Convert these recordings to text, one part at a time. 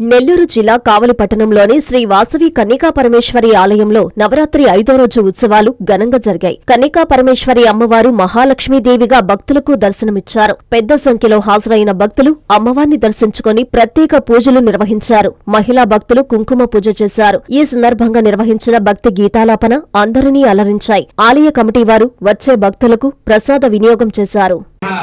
నెల్లూరు జిల్లా కావలి పట్టణంలోని శ్రీ వాసవి కన్నికా పరమేశ్వరి ఆలయంలో నవరాత్రి ఐదో రోజు ఉత్సవాలు ఘనంగా జరిగాయి. కన్నికా పరమేశ్వరి అమ్మవారు మహాలక్ష్మీదేవిగా భక్తులకు దర్శనమిచ్చారు. పెద్ద సంఖ్యలో హాజరైన భక్తులు అమ్మవారిని దర్శించుకుని ప్రత్యేక పూజలు నిర్వహించారు. మహిళా భక్తులు కుంకుమ పూజ చేశారు. ఈ సందర్భంగా నిర్వహించిన భక్తి గీతాలాపన అందరినీ అలరించాయి. ఆలయ కమిటీ వారు వచ్చే భక్తులకు ప్రసాద వినియోగం చేశారు.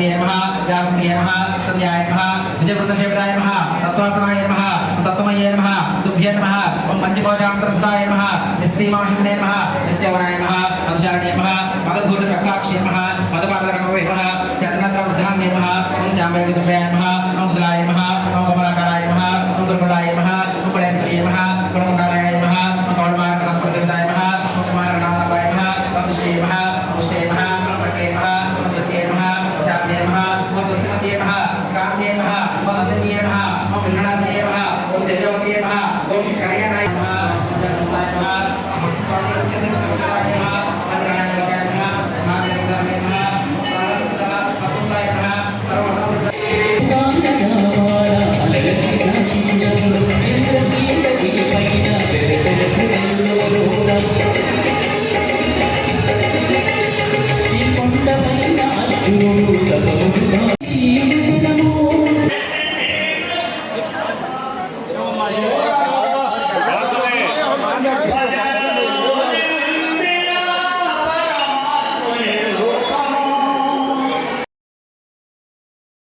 మహా శ్యామావాయ మహా రోహద్వయ ఓం వదనద్వయ ప్రమేయాయ మహా సుప్రకాశాయ మహా మనోవాచ మగోత్రాయ మహా సుజక్తయ మహా చరితారుకాయ మహా యశక్తయ మహా జడాత్మికాయ మహా గాయత్రియ మహా జాగృతియ మహా నమః కాంతే నమః ఓం నందిన్యే నమః ఓం విఘ్నాసనే నమః ఓం జయవతే నమః ఓం కణయనాయ